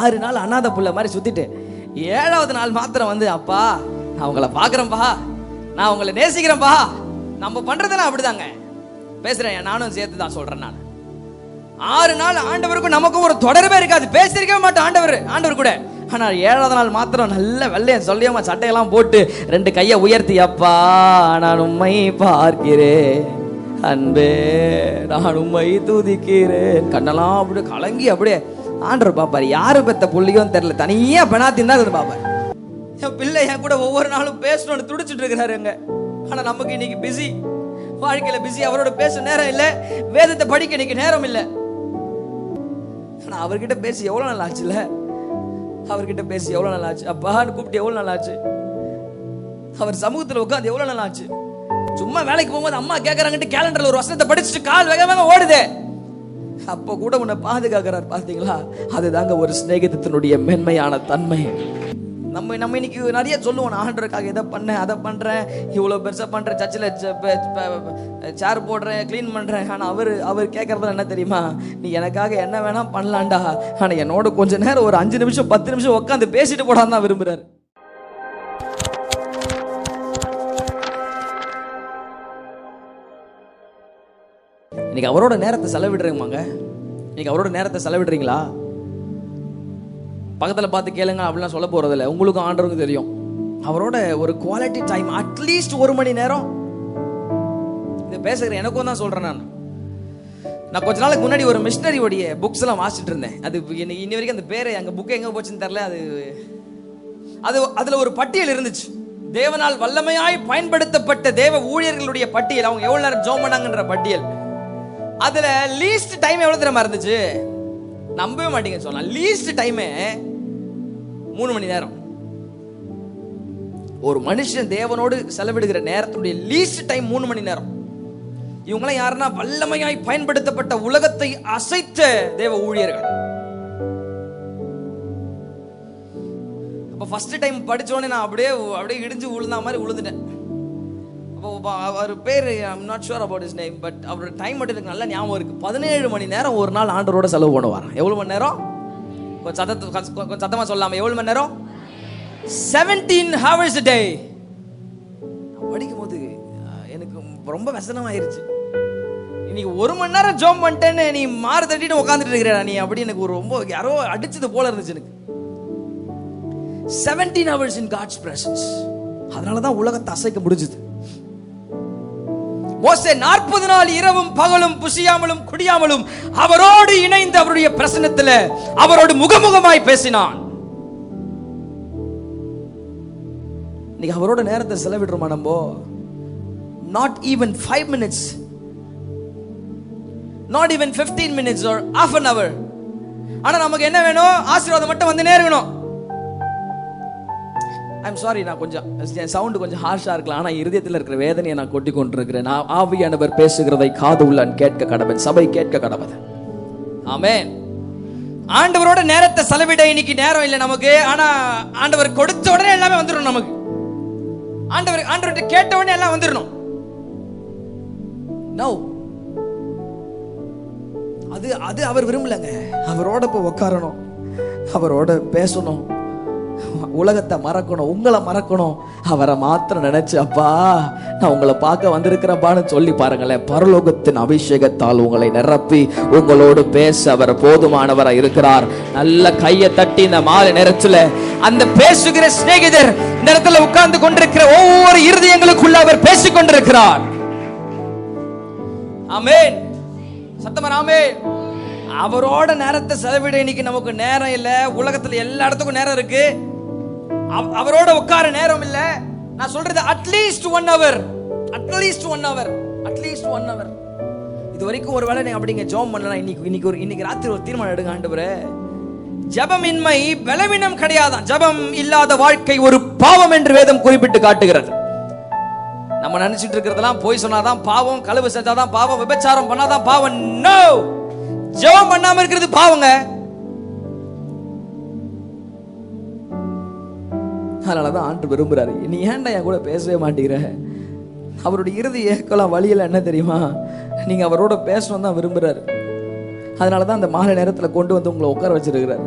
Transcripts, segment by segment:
ஆறு நாள் அண்ணாத புள்ள மாதிரி சுத்திட்டு ஏழாவது நாள் மாத்திரம் வந்து அப்பா நான் உங்களை பார்க்குறேன்ப்பா நான் உங்களை நேசிக்கிறேன்ப்பா நம்ம பண்றதெல்லாம் அப்படிதாங்க. பேசுகிறேன் நானும் சேர்த்து தான் சொல்கிறேன் நான். ஆறு நாள் ஆண்டவருக்கும் நமக்கும் ஒரு தொடர்பே இருக்காது. பேசியிருக்கவே மாட்டோம் ஆண்டவர் ஆண்டவர் கூட. ஆனால் ஏழாவது நாள் மாத்திரம் நல்ல வெள்ளையன் சொல்லியம்மா சட்டையெல்லாம் போட்டு ரெண்டு கையை உயர்த்தி அப்பா நான் உண்மை பார்க்கிறேன். அன்பே நான் உண்மை துதிக்கிறேன். கண்ணெல்லாம் அப்படியே கலங்கி அப்படியே ஆண்டவர் பாப்பாரு யாரு பெத்த புள்ளியும் தெரியல. தனியா பெணாத்தின் தான் இருந்து என் பிள்ளை என் கூட ஒவ்வொரு நாளும் பேசணும்னு துடிச்சிட்டு இருக்கிறாரு எங்க ஆனா நமக்கு இன்னைக்கு பிஸி வாழ்க்கையில பிஸி அவரோட பேச நேரம் இல்ல. வேதத்தை படிக்க இன்னைக்கு நேரம் இல்ல. ஆனா அவர்கிட்ட பேசி எவ்வளவு நாள் ஆச்சுல அவர்கிட்ட பேசி எவ்வளவு நாள் ஆச்சு? அப்பான்னு கூப்பிட்டு எவ்வளவு நாள் ஆச்சு? அவர் சமூகத்துல உட்காந்து எவ்வளவு நாள் ஆச்சு? சும்மா வேலைக்கு போகும்போது அம்மா கேட்கறாங்கட்டு கேலண்டர்ல ஒரு வசனத்தை படிச்சுட்டு கால் வேக வேக ஓடுதே. அப்போ கூட உன்னை பாதுகாக்கிறார் பார்த்தீங்களா? அதுதாங்க ஒரு சிநேகிதத்தினுடைய மென்மையான தன்மை. நம்ம நம்ம இன்னைக்கு நிறைய சொல்லுவோம் நான் ஆண்டருக்காக இதை பண்ணேன் அதை பண்றேன் இவ்வளோ பெருசா பண்றேன் சர்ச்சில் சேர் போடுறேன் க்ளீன் பண்றேன். ஆனா அவர் அவர் கேட்கறதுல என்ன தெரியுமா? நீ எனக்காக என்ன வேணா பண்ணலான்டா ஆனா என்னோட கொஞ்ச நேரம் ஒரு அஞ்சு நிமிஷம் பத்து நிமிஷம் உட்காந்து பேசிட்டு போடான்னு தான் விரும்புறாரு. இன்னைக்கு அவரோட நேரத்தை செலவிடுறீங்களாங்க இன்னைக்கு அவரோட நேரத்தை செலவிடுறீங்களா? பக்கத்தில் பார்த்து கேளுங்க அப்படிலாம் சொல்ல போகிறதில்ல உங்களுக்கும் ஆண்டவருக்கும் தெரியும். அவரோட ஒரு குவாலிட்டி டைம் அட்லீஸ்ட் ஒரு மணி நேரம். இதை பேசுகிறேன் எனக்கும் தான் சொல்றேன் நான். நான் கொஞ்ச நாளுக்கு முன்னாடி ஒரு மிஷினரியோடைய புக்ஸ் எல்லாம் வாசிச்சுட்டு இருந்தேன். அது இன்னி இன்னி வரைக்கும் அந்த பேரை அங்கே புக் எங்கே போச்சுன்னு தெரில அது அது அதுல ஒரு பட்டியல் இருந்துச்சு. தேவனால் வல்லமையாய் பயன்படுத்தப்பட்ட தேவ ஊழியர்களுடைய பட்டியல். அவங்க எவ்வளவு நேரம் ஜோம் பண்ணாங்கன்ற பட்டியல். அதுல லீஸ்ட் டைம் எவ்வளவு தெரியுமா இருந்துச்சு? நம்பவே மாட்டீங்க சொல்லலாம். லீஸ்ட் டைமே மூணு மணி நேரம். ஒரு மனுஷன் தேவனோடு செலவிடுகிற நேரத்துடைய லீஸ்ட் டைம் மூணு மணி நேரம். இவங்களாம் யாருன்னா வல்லமையாய் பயன்படுத்தப்பட்ட உலகத்தை அசைத்த தேவ ஊழியர்கள். அப்போ ஃபர்ஸ்ட் டைம் படிச்சோடனே நான் அப்படியே அப்படியே இடிஞ்சு விழுந்த மாதிரி விழுந்துட்டேன் அவர் பேர் I'm not sure about his name but அவரோட டைம் மட்டும் எனக்கு நல்லா ஞாபகம் இருக்குது பதினேழு மணி நேரம் ஒரு நாள் ஆண்டரோட செலவு பண்ணுவார். எவ்வளோ மணி நேரம்? கொஞ்சம் சத்தத்து சத்தமாக சொல்லாமல் எவ்வளோ மணி நேரம்? செவன்டீன் ஹவர்ஸ் டே படிக்கும் போது எனக்கு ரொம்ப வசனமாயிருச்சு. இன்னைக்கு ஒரு மணி நேரம் ஜோம் பண்ணிட்டேன்னு நீ மாறு தட்டிட்டு உட்காந்துட்டு இருக்கிறா நீ அப்படி எனக்கு ஒரு ரொம்ப யாரோ அடிச்சது போல இருந்துச்சு எனக்கு. Seventeen hours in God's presence அதனால தான் உலகத்தை அசைக்க முடிஞ்சது. மோசே நாற்பது நாள் இரவும் பகலும் புசியாமலும் குடியாமலும் அவரோடு இணைந்து அவருடைய பிரசனத்தில் அவரோடு முகமுகமாய் பேசினான். இன்னைக்கு அவரோட நேரத்தை செலவிடுறோமா நம்ம? Not even five minutes not even 15 minutes or half an hour ஆனா நமக்கு என்ன வேணும்? ஆசீர்வாதம் மட்டும் வந்து நேரணும். ஐம் சாரி நான் கொஞ்சம் என் சவுண்டு கொஞ்சம் ஹார்ஷாக இருக்கலாம். ஆனால் இருதயத்தில் இருக்கிற வேதனையை நான் கொட்டி கொண்டிருக்கிறேன் நான் ஆவியானவர் பேசுகிறதை காது உள்ளான் கேட்க கடவன் சபை கேட்க கடவன். ஆமே ஆண்டவரோட நேரத்தை செலவிட இன்னைக்கு நேரம் இல்லை நமக்கு. ஆனா ஆண்டவர் கொடுத்த உடனே எல்லாமே வந்துடும் நமக்கு. ஆண்டவர் ஆண்டவர்கிட்ட கேட்ட உடனே எல்லாம் வந்துடணும் நோ அது அது அவர் விரும்பலங்க. அவரோட போய் உட்காரணும் அவரோட பேசணும். உலகத்தை மறக்கணும் உங்களை மறக்கணும். அவரை மாத்திரம் நினைச்சு அப்பா நான் உங்களை பார்க்க வந்திருக்கிறப்பான்னு சொல்லி பாருங்களேன். பரலோகத்தின் அபிஷேகத்தால் உங்களை நிரப்பி உங்களோடு பேச அவர் போதுமானவரா இருக்கிறார். நல்ல கையை தட்டி இந்த மாலை நேரத்துல அந்த பேசுகிற சிநேகிதர் இந்த இடத்துல உட்கார்ந்து கொண்டிருக்கிற ஒவ்வொரு இருதயங்களுக்குள்ள அவர் பேசிக் கொண்டிருக்கிறார். ஆமேன். சத்தமா ஆமேன். அவரோட நேரத்தை செலவிட இன்னைக்கு நமக்கு நேரம் இல்ல. உலகத்துல எல்லா இடத்துக்கும் நேரம் இருக்கு. அவரோட உட்கார நேரம் இல்ல. நான் சொல்றது at least one hour at least one hour at least one hour இது வரைக்கும் ஒரு வேளை நீங்க அப்படிங்க ஜோம் பண்ணலாம் இன்னைக்கு இன்னைக்கு ஒரு இன்னைக்கு ராத்திரி ஒரு தீர்மானம் எடுங்க ஆண்டு ஜபமின்மை பலவீனம் கிடையாதான். ஜபம் இல்லாத வாழ்க்கை ஒரு பாவம் என்று வேதம் குறிப்பிட்டு காட்டுகிறது. நம்ம நினைச்சிட்டு இருக்கிறதெல்லாம் போய் சொன்னாதான் பாவம் கழுவு செஞ்சாதான் பாவம் விபச்சாரம் பண்ணாதான் பாவம். நோ ஜெபம் பண்ணாம இருக்கிறது பாவங்க. அதனாலதான் ஆண்டு விரும்புகிறாரு நீ ஏன்டா என் கூட பேசவே மாட்டேங்கிற? அவருடைய இறுதி ஏக்கலாம் வழியில் என்ன தெரியுமா? நீங்கள் அவரோட பேசணும் தான் விரும்புகிறாரு அதனால தான் அந்த மாலை நேரத்தில் கொண்டு வந்து உங்களை உட்கார வச்சிருக்கிறாரு.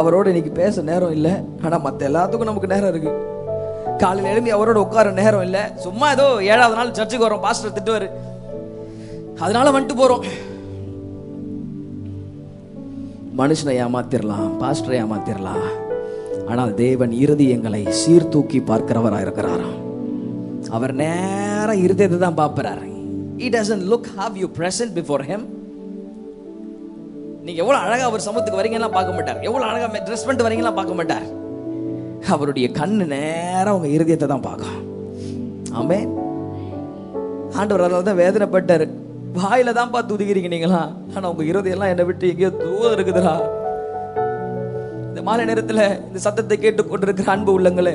அவரோட இன்னைக்கு பேச நேரம் இல்லை. ஆனால் மற்ற எல்லாத்துக்கும் நமக்கு நேரம் இருக்கு. காலையில எழும்பி அவரோட உட்கார நேரம் இல்லை. சும்மா ஏதோ ஏழாவது நாள் சர்ச்சுக்கு வரோம் பாஸ்டர் திட்டுவார். அதனால வந்துட்டு போறோம். மனுஷனை ஏமாத்திரலாம் பாஸ்டரை ஏமாத்திரலாம். ஆனால் தேவன் இருதயங்களை சீர்தூக்கி பார்க்கிறவராக இருக்கிறாராம் அவர் நேரம் இருதயத்தை தான் பார்ப்பறாரு. He doesn't look how you present before him நீங்க எவ்வளவு அழகா அவர் சமூகத்துக்கு வரீங்கலாம் பார்க்க மாட்டார். எவ்வளவு அழகா ட்ரெஸ் பண்ணிட்டு வரீங்கலாம் பார்க்க மாட்டார். அவருடைய கண்ணு நேரம் உங்க இருதயத்தை தான் பார்க்கும். ஆமே ஆண்டவர் அதனால தான் வேதனைப்பட்டார். வாயில தான் பார்த்து உதிக்கிறீங்க நீங்களா ஆனா உங்க இருதயம்லாம் என்னை விட்டு எங்கேயோ தூரம் இருக்குதுடா. இந்த மாலை நேரத்துல இந்த சத்தத்தை கேட்டுக்கொண்டிருக்கிற அன்பு உள்ளங்களே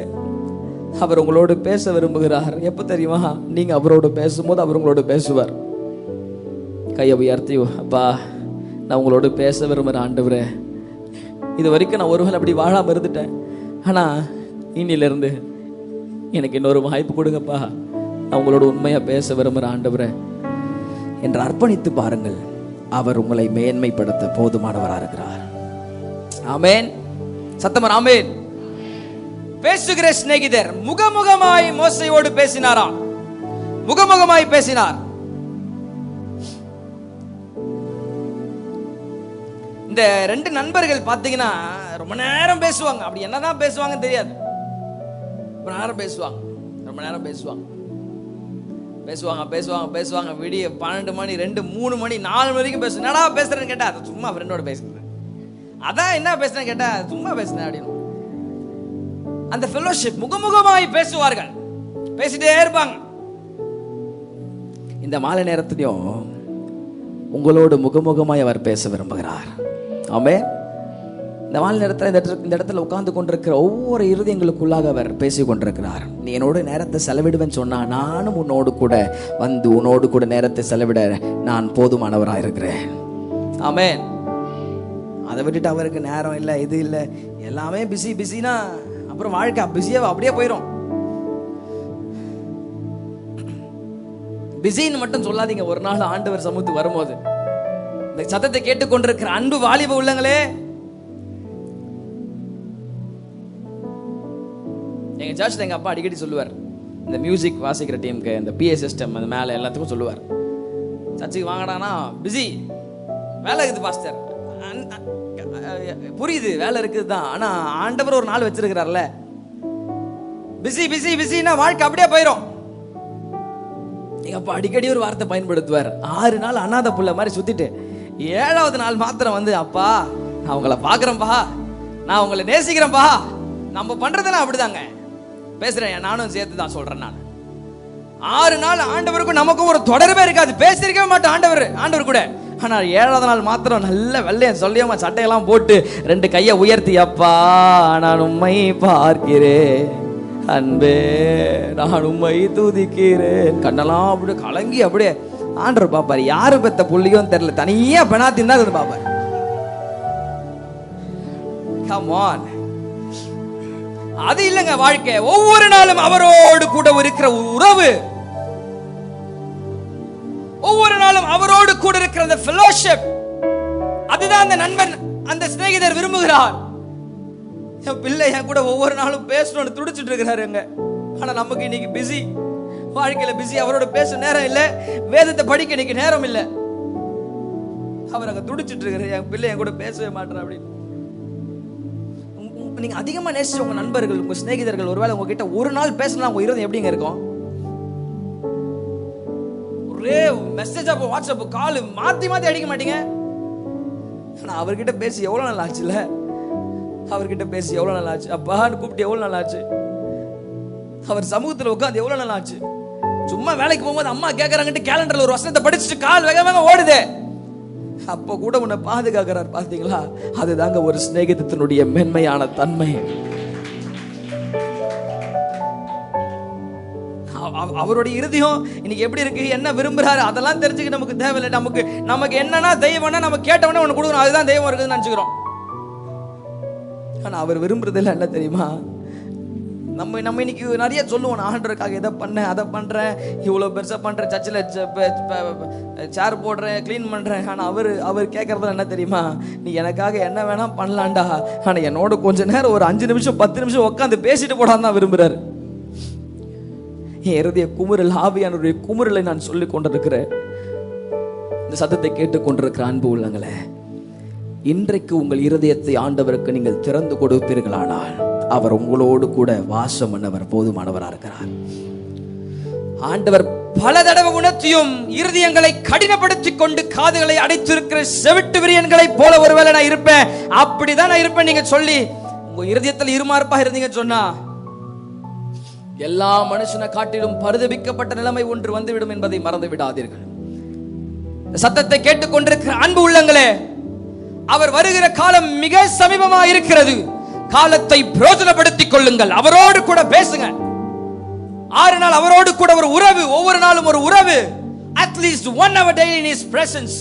அவர் உங்களோடு பேச விரும்புகிறார். எப்ப தெரியுமா? நீங்க அவரோடு பேசும்போது அவர் உங்களோடு பேசுவார். கையை உயர்த்தி அப்பா நான் உங்களோடு பேச விரும்புகிறேன் ஆண்டவரே இது வரைக்கும் நான் ஒருவேளை அப்படி வாழாம இருந்துட்டேன். ஆனா இன்னிலிருந்து எனக்கு இன்னொரு வாய்ப்பு கொடுங்கப்பா. நான் உங்களோட உண்மையா பேச விரும்புகிறேன் ஆண்டவரே என்று அர்ப்பணித்து பாருங்கள். அவர் உங்களை மேன்மைப்படுத்த போதுமானவராக இருக்கிறார் ஆமேன். சத்தமர் ஆமேன். பேசுகிற சிநேகிதர் முகமுகமாய் மோசையோடு பேசினாராம் முகமுகமாய் பேசினார். இந்த ரெண்டு நண்பர்கள் பார்த்தீங்கன்னா ரொம்ப நேரம் பேசுவாங்க. அப்படி என்னதான் பேசுவாங்கன்னு தெரியாது. ரொம்ப நேரம் பேசுவாங்க. ரொம்ப நேரம் பேசுவாங்க. பேசுவாங்க பேசுவாங்க பேசுவாங்க. விடிய பன்னெண்டு மணி ரெண்டு மூணு மணி நாலு மணி வரைக்கும் பேசு என்னடா பேசுறேன்னு கேட்டா அது சும்மா ஃப்ரெண்டோட பேசுறது அதான் என்ன பேசுனேன் கேட்டா சும்மா பேசுனேன் அப்படின்னு. அந்த ஃபெலோஷிப் முகமுகமாய் பேசுவார்கள். பேசிட்டே இருப்பாங்க. இந்த மாலை நேரத்திலையும் உங்களோடு முகமுகமாய் அவர் பேச விரும்புகிறார். ஆமே இந்த மாலை நேரத்தில் இந்த இந்த இடத்துல உட்கார்ந்து கொண்டிருக்கிற ஒவ்வொரு இருதயங்களுக்குள்ளாக அவர் பேசி கொண்டிருக்கிறார். நீ என்னோட நேரத்தை செலவிடுவேன்னு சொன்னா நானும் உன்னோடு கூட வந்து உன்னோடு கூட நேரத்தை செலவிட நான் போதுமானவராக இருக்கிறேன் ஆமேன். அதை விட்டுட்டு அவருக்கு நேரம் இல்லை இது இல்லை. எல்லாமே பிஸி பிஸினா அப்புறம் வாழ்க்கை பிஸியாக அப்படியே போயிடும் பிஸின்னு மட்டும் சொல்லாதீங்க. ஒரு நாள் ஆண்டவர் சமூத்து வரும்போது இந்த சத்தத்தை கேட்டுக்கொண்டிருக்கிற அன்பு வாலிப உள்ளங்களே எங்க சர்ச்சில் எங்க அப்பா அடிக்கடி சொல்லுவார். இந்த மியூசிக் வாசிக்கிற டீமுக்கு இந்த பிஏ சிஸ்டம் அந்த மேலே எல்லாத்துக்கும் சொல்லுவார். சர்ச்சுக்கு வாங்கடானா பிஸி வேலை இருக்குது பாஸ்டர் புரியுது வேலை இருக்குது தான் ஆனா ஆண்டவர் ஒரு நாள் வச்சிருக்கிறார்ல. பிஸி பிஸி பிஸின்னா வாழ்க்கை அப்படியே போயிடும் எங்க அப்பா அடிக்கடி ஒரு வார்த்தை பயன்படுத்துவார். ஆறு நாள் அனாதை புள்ள மாதிரி சுத்திட்டு ஏழாவது நாள் மாத்திரம் வந்து அப்பா நான் உங்களை பார்க்குறேன்ப்பா நான் உங்களை நேசிக்கிறேன்ப்பா நம்ம பண்றதெல்லாம் அப்படிதாங்க. பேசுறேன் நானும் சேர்த்து தான் சொல்றேன் நான். ஆறு நாள் ஆண்டவருக்கும் நமக்கும் ஒரு தொடர்பே இருக்காது. பேசியிருக்கவே மாட்டோம் ஆண்டவர் ஆண்டவர் கூட. ஆனால் ஏழாவது நாள் மாத்திரம் நல்ல வெள்ளையன் சொல்லியம்மா சட்டையெல்லாம் போட்டு ரெண்டு கையை உயர்த்தி அப்பா நான் உம்மை பார்க்கிறேன். அன்பே நான் உம்மை துதிக்கிறேன். கண்ணெல்லாம் அப்படியே கலங்கி அப்படியே ஆண்டர் பாப்பாரு யாரு பெத்த புள்ளியும் தெரியல. தனியா பெணாத்தின் தான் இருந்து பாப்பாரு அது இல்லைங்க வாழ்க்கை. ஒவ்வொரு நாளும் அவரோடு கூட இருக்கிற உறவு. ஒவ்வொரு நாளும் அவரோடு கூட இருக்கிற அந்த ஃபெலோஷிப் அதுதான் அந்த நண்பன் அந்த சிநேகிதர் விரும்புகிறார். என் பிள்ளை என் கூட ஒவ்வொரு நாளும் பேசணும்னு துடிச்சிட்டு இருக்கிறாருங்க ஆனா நமக்கு இன்னைக்கு பிஸி வாழ்க்கையில பிஸி அவரோட பேச நேரம் இல்ல. வேதத்தை படிக்க இன்னைக்கு நேரம் இல்ல. அவர் அங்க துடிச்சிட்டு இருக்கிறார். என் பிள்ளை என் கூட பேசவே மாட்டேன் அப்படின்னு. நீங்கள் அதிகமாக நீங்க அதிகமா நேசிச்ச உங்க நண்பர்கள் உங்க சிநேகிதர்கள் ஒருவேளை உங்ககிட்ட ஒரு நாள் பேசினா உங்க இருதயம் எப்படிங்க இருக்கும்? ஒரே மெசேஜ் அப்போ வாட்ஸ்அப் கால் மாத்தி மாத்தி அடிக்க மாட்டீங்க. ஆனா அவர்கிட்ட பேசி எவ்வளவு நாள் ஆச்சுல? அவர்கிட்ட பேசி எவ்வளோ நாள் ஆச்சு? அப்பான்னு கூப்பிட்டு எவ்வளவு நாள் ஆச்சு? அவர் சமூகத்துல உட்காந்து எவ்வளவு நாள் ஆச்சு? சும்மா வேலைக்கு போகும்போது அம்மா கேக்குறாங்கட்டு கேலண்டர்ல ஒரு வசனத்தை படிச்சுட்டு கால் வேக வேக ஓடுதே. அப்போ கூட உன்னை பாதுகாக்கிறார் பார்த்தீங்களா அதுதாங்க ஒரு சிநேகிதத்தினுடைய மென்மையான தன்மை. அவருடைய இறுதியம் இன்னைக்கு எப்படி இருக்கு? என்ன விரும்புறாரு? அதெல்லாம் தெரிஞ்சுக்க நமக்கு தேவையில்லை. நமக்கு நமக்கு என்னன்னா தெய்வம்னா நம்ம கேட்டவொடனே ஒன்று கொடுக்கணும். அதுதான் தெய்வம் இருக்குதுன்னு நினச்சிக்கிறோம். ஆனா அவர் விரும்புறதெல்லாம் என்ன தெரியுமா? நம்ம நம்ம இன்னைக்கு நிறைய சொல்லுவோம். நான் ஆண்டருக்காக இதை பண்ணேன் அதை பண்ணுறேன் இவ்வளோ பெருசாக பண்ணுறேன் சர்ச்சில் சேர் போடுறேன் க்ளீன் பண்ணுறேன் ஆனால் அவர் அவர் கேட்குறதுல என்ன தெரியுமா? நீ எனக்காக என்ன வேணால் பண்ணலாம்டா. ஆனால் என்னோட கொஞ்ச நேரம் ஒரு அஞ்சு நிமிஷம் பத்து நிமிஷம் உட்காந்து பேசிட்டு போடான்னு தான் விரும்புகிறாரு என் இருதய குமுறல் ஆவியானுடைய குமுறலை நான் சொல்லி கொண்டிருக்கிறேன். இந்த சத்தத்தை கேட்டுக்கொண்டிருக்கிற அன்பு உள்ளங்களே இன்றைக்கு உங்கள் இருதயத்தை ஆண்டவருக்கு நீங்கள் திறந்து கொடுப்பீர்களானால் அவர் உங்களோடு கூட வாசம் பண்ணவர் போதுமானவராக இருக்கிறார். ஆண்டவர் பல தடவை உணர்த்தியும் இருதயங்களை கடினப்படுத்தி கொண்டு காதுகளை அடைத்திருக்கிற செவிட்டு விரியன்களை போல ஒருவேளை நான் இருப்பேன். அப்படிதான் நான் இருப்பேன் நீங்க சொல்லி உங்க இருதயத்தில் இருமாறுப்பா இருந்தீங்க சொன்னா எல்லா மனுஷனை காட்டிலும் பரிதபிக்கப்பட்ட நிலைமை ஒன்று வந்துவிடும் என்பதை மறந்து விடாதீர்கள் சத்தத்தை கேட்டுக்கொண்டிருக்கிற அன்பு உள்ளங்களே அவர் வருகிற காலம் மிக சமீபமா இருக்கிறது. காலத்தை பிரோஜனப்படுத்திக் கொள்ளுங்கள். அவரோடு கூட பேசுங்க ஆறு நாள் அவரோடு கூட ஒரு உறவு ஒவ்வொரு நாளும் ஒரு உறவு. At least one hour daily in his presence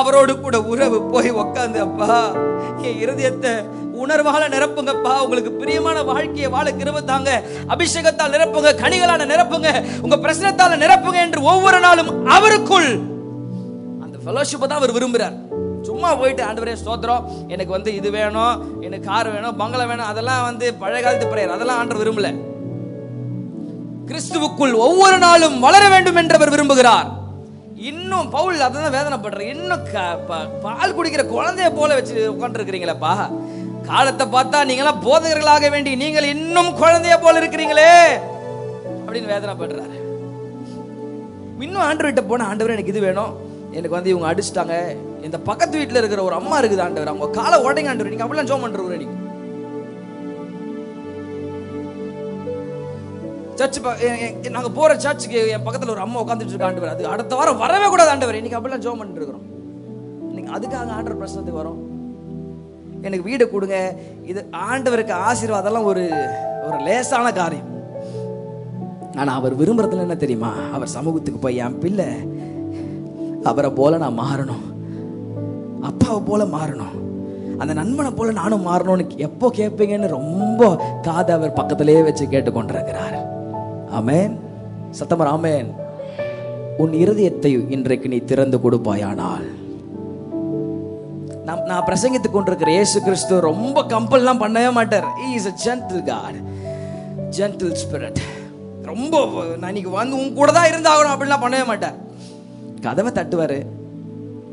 அவரோடு கூட உறவு போய் உட்காந்து அப்பா என் இருதயத்தை உணர்வால நிரப்புங்கப்பா. உங்களுக்கு பிரியமான வாழ்க்கையை வாழ கிருப தாங்க. அபிஷேகத்தால் நிரப்புங்க கனிகளான நிரப்புங்க உங்க பிரசனத்தால நிரப்புங்க என்று ஒவ்வொரு நாளும் அவருக்குள் அந்த ஃபெலோஷிப்பை தான் அவர் விரும்புகிறார் சும்மா போயிட்டு ஆண்டவரே ஸ்தோத்திரம். எனக்கு வந்து இது வேணும் எனக்கு கார் வேணும் பங்களா வேணும் அதெல்லாம் வந்து பழைய காலத்து பிரேயர். அதெல்லாம் ஆண்டவர் விரும்பல. கிறிஸ்துவுக்குள் ஒவ்வொரு நாளும் வளர வேண்டும் என்றவர் விரும்புகிறார். இன்னும் பவுல் அதான் வேதனைப்படுற இன்னும் க- ப- பால் குடிக்கிற குழந்தைய போல வச்சு உட்காந்துருக்கிறீங்களப்பா காலத்தை பார்த்தா நீங்களாம் போதகர்களாக வேண்டி நீங்கள் இன்னும் குழந்தைய போல இருக்கிறீங்களே அப்படின்னு வேதனைப்படுறாரு இன்னும் ஆண்டவர்கிட்ட போன ஆண்டவர் எனக்கு இது வேணும். எனக்கு வந்து இவங்க அடிச்சிட்டாங்க. இந்த பக்கத்து வீட்டில் இருக்கிற ஒரு அம்மா இருக்குது ஆண்டவர். அவங்க காலை உடைங்க ஆண்டவர். நீங்க அப்படிலாம் ஜோம் பண்றவர் நீங்க. சர்ச் நாங்க போற சர்ச்சுக்கு என் பக்கத்துல ஒரு அம்மா உட்காந்துட்டு இருக்க ஆண்டவர். அது அடுத்த வாரம் வரவே கூடாது ஆண்டவர். இன்னைக்கு அப்படிலாம் ஜோம் பண்ணிட்டு இருக்கிறோம். இன்னைக்கு அதுக்காக ஆண்டவர் பிரசனத்துக்கு வரோம். எனக்கு வீடு கொடுங்க. இது ஆண்டவருக்கு ஆசீர்வாதம்லாம் ஒரு ஒரு லேசான காரியம். ஆனால் அவர் விரும்புறதுல என்ன தெரியுமா? அவர் சமூகத்துக்கு போய் என் பிள்ளை அவரை போல நான் மாறணும். அப்பாவை போல மாறணும். அந்த நண்பனை போல நானும் மாறணும்னு எப்போ கேட்பீங்கன்னு ரொம்ப காதை அவர் பக்கத்திலேயே வச்சு கேட்டுக்கொண்டிருக்கிறார். ஆமேன். சத்தமர் ஆமேன். உன் இருதயத்தை இன்றைக்கு நீ திறந்து கொடுப்பாயானால். நான் நான் பிரசங்கித்துக் கொண்டிருக்கிற இயேசு கிறிஸ்து ரொம்ப கம்பல்லாம் பண்ணவே மாட்டார். Is a gentle God gentle spirit ரொம்ப நான் இன்னைக்கு வந்து உன் கூட தான் இருந்தாகணும் அப்படிலாம் பண்ணவே மாட்டார். கதவை தட்டுவார்.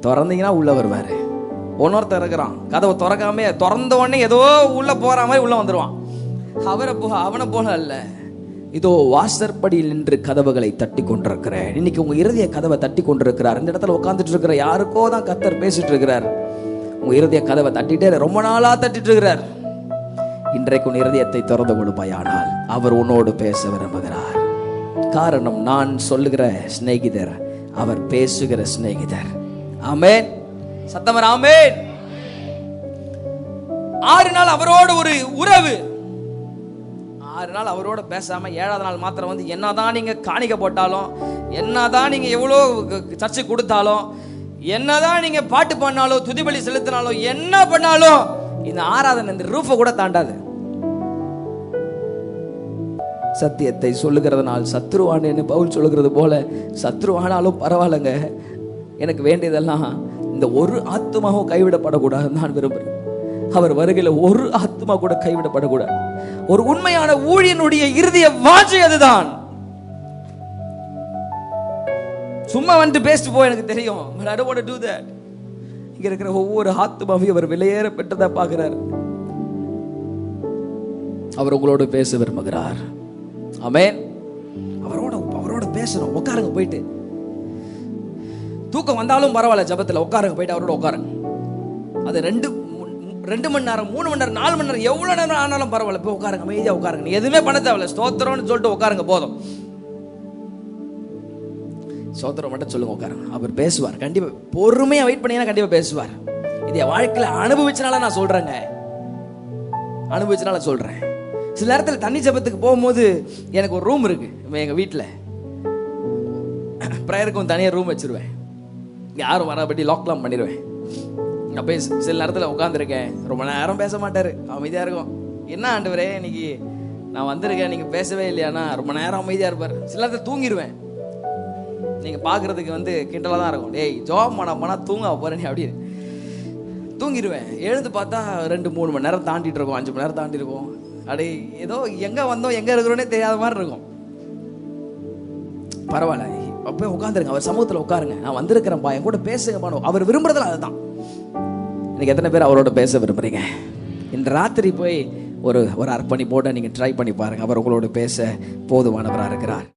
திறந்தீங்கன்னா உள்ள வருவார். ஒன்னொருத்தர் இருக்கிறான். கதவை திறக்காமே திறந்த உடனே ஏதோ உள்ள போற மாதிரி உள்ள வந்துருவான். அவரை போக அவனை போல அல்ல. இதோ வாசற்படியில் நின்று கதவுகளை தட்டி கொண்டிருக்கிறேன். இன்னைக்கு உங்க இருதய கதவை தட்டி கொண்டிருக்கிறார். இந்த இடத்துல உட்காந்துட்டு இருக்கிற யாருக்கோ தான் கத்தர் பேசிட்டு இருக்கிறார். உங்க இருதய கதவை தட்டிட்டே ரொம்ப நாளா தட்டிட்டு இருக்கிறார். இன்றைக்கு உன் இருதயத்தை திறந்து கொடுப்பாயானால் அவர் உன்னோடு பேச விரும்புகிறார். காரணம் நான் சொல்லுகிற சிநேகிதர் அவர் பேசுகிற சிநேகிதர். ஆமேன். சத்தமர் ஆமேன். ஆறு நாள் அவரோட ஒரு உறவு. ஆறு நாள் அவரோட பேசாம ஏழாவது நாள் மாத்திரம் வந்து என்னதான் நீங்க காணிக்க போட்டாலும் என்னதான் நீங்க எவ்வளோ சர்ச்சை கொடுத்தாலும் என்னதான் நீங்க பாட்டு பண்ணாலோ துதிபலி செலுத்தினாலோ என்ன பண்ணாலும் இந்த ஆராதனை இந்த ரூஃபை கூட தாண்டாது. சத்தியத்தை சொல்லுகிறதுனால் சத்ருவானேன்னு பவுல் சொல்லுகிறது போல சத்ருவானாலும் பரவாயில்லைங்க. எனக்கு வேண்டியதெல்லாம் இந்த ஒரு ஆத்மாவும் கைவிடப்படக்கூடாதுன்னு நான் விரும்புகிறேன் அவர் வருகையில் ஒரு ஆத்மா கூட கைவிடப்படக்கூடாது. ஒரு உண்மையான ஊழியனுடைய இறுதிய வாஞ்சை அதுதான். சும்மா வந்து பேசிட்டு போ எனக்கு தெரியும். But I don't want இங்க இருக்கிற ஒவ்வொரு ஆத்மாவையும் அவர் விலையேற பெற்றதா பார்க்கிறார். அவர் உங்களோடு பேச விரும்புகிறார். அமேன் அவரோட அவரோட பேசணும். உட்காருங்க போயிட்டு. தூக்கம் வந்தாலும் பரவாயில்ல ஜபத்தில் உட்காருங்க போயிட்டு அவரோட உட்காருங்க. அது ரெண்டு ரெண்டு மணி நேரம் மூணு மணி நேரம் நாலு மணி நேரம் எவ்வளோ நேரம் ஆனாலும் பரவாயில்ல போய் உட்காருங்க அமைதியாக உட்காருங்க. எதுவுமே பண்ண தேவையில்ல ஸ்தோத்திரம்னு சொல்லிட்டு உட்காருங்க போதும். சோதரம் மட்டும் சொல்லுங்க உட்காருங்க. அவர் பேசுவார். கண்டிப்பா பொறுமையா வெயிட் பண்ணீங்கன்னா கண்டிப்பா பேசுவார். இது என் வாழ்க்கையில அனுபவிச்சனால நான் சொல்றேங்க. அனுபவிச்சனால சொல்றேன். சில நேரத்தில் தண்ணி ஜபத்துக்கு போகும்போது எனக்கு ஒரு ரூம் இருக்கு எங்க வீட்டில் ப்ரேயருக்கும் தனியாக ரூம் வச்சிருவேன். யாரும் வராபடி லாக்லாம் பண்ணிடுவேன் நான் போய் சில நேரத்தில் உட்காந்துருக்கேன் ரொம்ப நேரம் பேச மாட்டாரு. அமைதியாக இருக்கும். என்ன ஆண்டவரே இன்னைக்கு நான் வந்திருக்கேன். நீங்கள் பேசவே இல்லையானா ரொம்ப நேரம் அமைதியாக இருப்பார். சில நேரத்தில் தூங்கிடுவேன் நீங்கள் பார்க்கறதுக்கு வந்து கிண்டலாக தான் இருக்கும். டேய் ஜோப் பண்ண போனால் தூங்க போகிறேன் அப்படின்னு. தூங்கிடுவேன். எழுந்து பார்த்தா ரெண்டு மூணு மணி நேரம் தாண்டிட்டு இருக்கோம். அஞ்சு மணி நேரம் தாண்டி இருக்கோம். அடே ஏதோ எங்கே வந்தோம் எங்கே இருக்கிறோன்னே தெரியாத மாதிரி இருக்கும். பரவாயில்ல. அப்போ உட்காந்துருங்க அவர் சமூகத்தில் உட்காருங்க. நான் வந்திருக்கிறேன்ப்பா என் கூட பேசுங்கப்பா அவர் விரும்புறதுல அதுதான். இன்னைக்கு எத்தனை பேர் அவரோட பேச விரும்புறீங்க? இந்த ராத்திரி போய் ஒரு ஒரு போட்டு நீங்கள் ட்ரை பண்ணி பாருங்க. அவர் உங்களோட பேச போதுமானவராக இருக்கிறார்.